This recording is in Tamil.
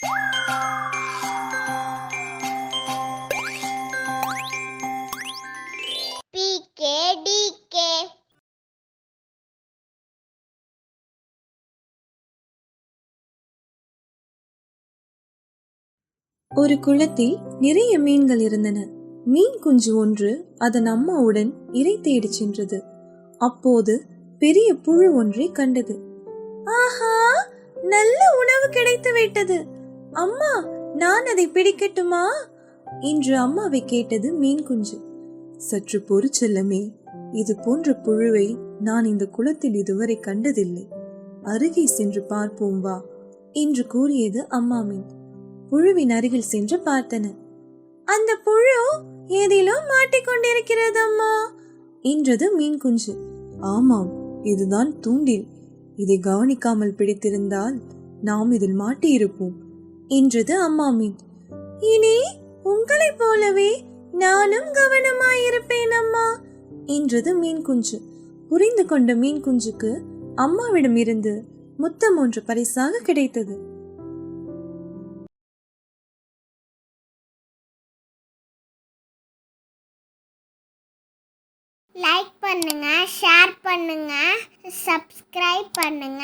ஒரு குளத்தில் நிறைய மீன்கள் இருந்தன. மீன் குஞ்சு ஒன்று அதன் அம்மாவுடன் இறை தேடிச் சென்றது. அப்போது பெரிய புழு ஒன்றை கண்டது. ஆஹா! நல்ல உணவு கிடைத்து விட்டது. அம்மா நான் அதை பிடிக்கட்டுமா? என்று அம்மாவை கேட்டது மீன் குஞ்சு சற்று பொறுச்செல்லமே இது போன்ற புழுவை நான் இந்த குளத்தில் இதுவரை கண்டதில்லை. அருகே சென்று பார்ப்போம் வா என்று கூறியது அம்மா மீன். புழுவின் அருகில் சென்று பார்த்தன. அந்த புழு ஏதிலோ மாட்டிக்கொண்டிருக்கிறது அம்மா என்றது மீன் குஞ்சு ஆமாம் இதுதான் தூண்டில். இதை கவனிக்காமல் பிடித்திருந்தால் நாம் இதில் மாட்டியிருப்போம். என்றது அம்மா மீன் இனி உங்களைப் போலவே நானும் கவனமாயிருப்பேன் அம்மா என்றது மீன் குஞ்சு புரிந்து கொண்ட மீன் குஞ்சுக்கு அம்மாவிடம் இருந்து முத்தம் ஒன்று பரிசாக கிடைத்தது. லைக் பண்ணுங்க ஷேர் பண்ணுங்க சப்ஸ்கிரைப் பண்ணுங்க.